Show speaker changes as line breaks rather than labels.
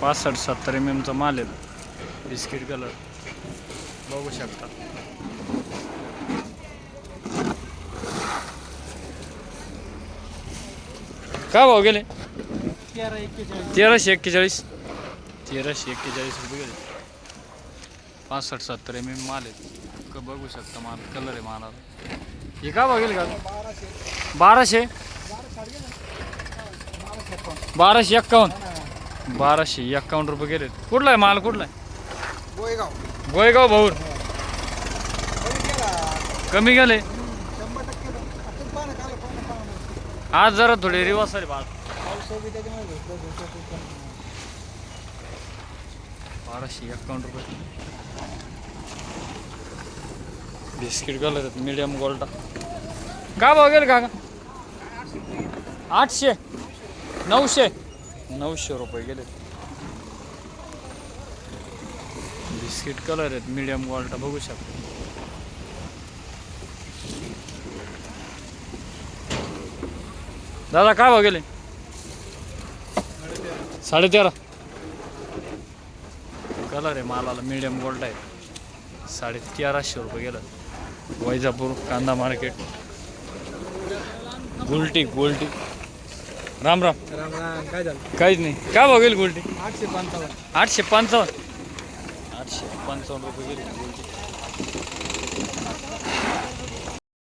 पासष्ट सत्तर एम एमचा माल आहे बिस्किट कलर बघू शकता. का भाव गेले? तेराशे एक्केचाळीस. तेराशे एक्केचाळीस रुपये गेले. पासष्ट सत्तर एम एम माल आहे. बघू शकता माल कलर आहे मालाला. हे का भाव गेले का? बाराशे. बाराशे एक्कावन्न. बाराशे एक्कावन्न रुपये गेले कुठला आहे माल? कुठला आहे?
गोयगाव.
गोयगाव भाऊर
कमी
गेले.
शंभर टक्के आपण पाहा ना काल पाहा ना, पाहा ना.
आज जरा थोडे रिवाज आहे बाळ.
पाऊस बी त्याच्यामुळे भेटलं, भेटलं, भेटलं.
बाराशे एक्कावन्न रुपये. बिस्किट आहेत मीडियम गोल्डा काय भाव गेले का आठशे नऊशे. नऊशे रुपये गेले. बिस्किट कलर आहेत मीडियम गोल्डा बघू शकतो. दादा काय भाव गेले? साडेतेरा. कलर आहे मालाला मीडियम गोल्ड आहे. साडे तेराशे रुपये गेलं. वैजापूर कांदा मार्केट गुलटी गुलटी राम राम.
राम राम. काय झालं?
काहीच नाही. काय भाव गेली गुलटी?
आठशे पंचावन्न.
आठशे पंचावन्न. आठशे पंचावन्न रुपये गेली. गुलटी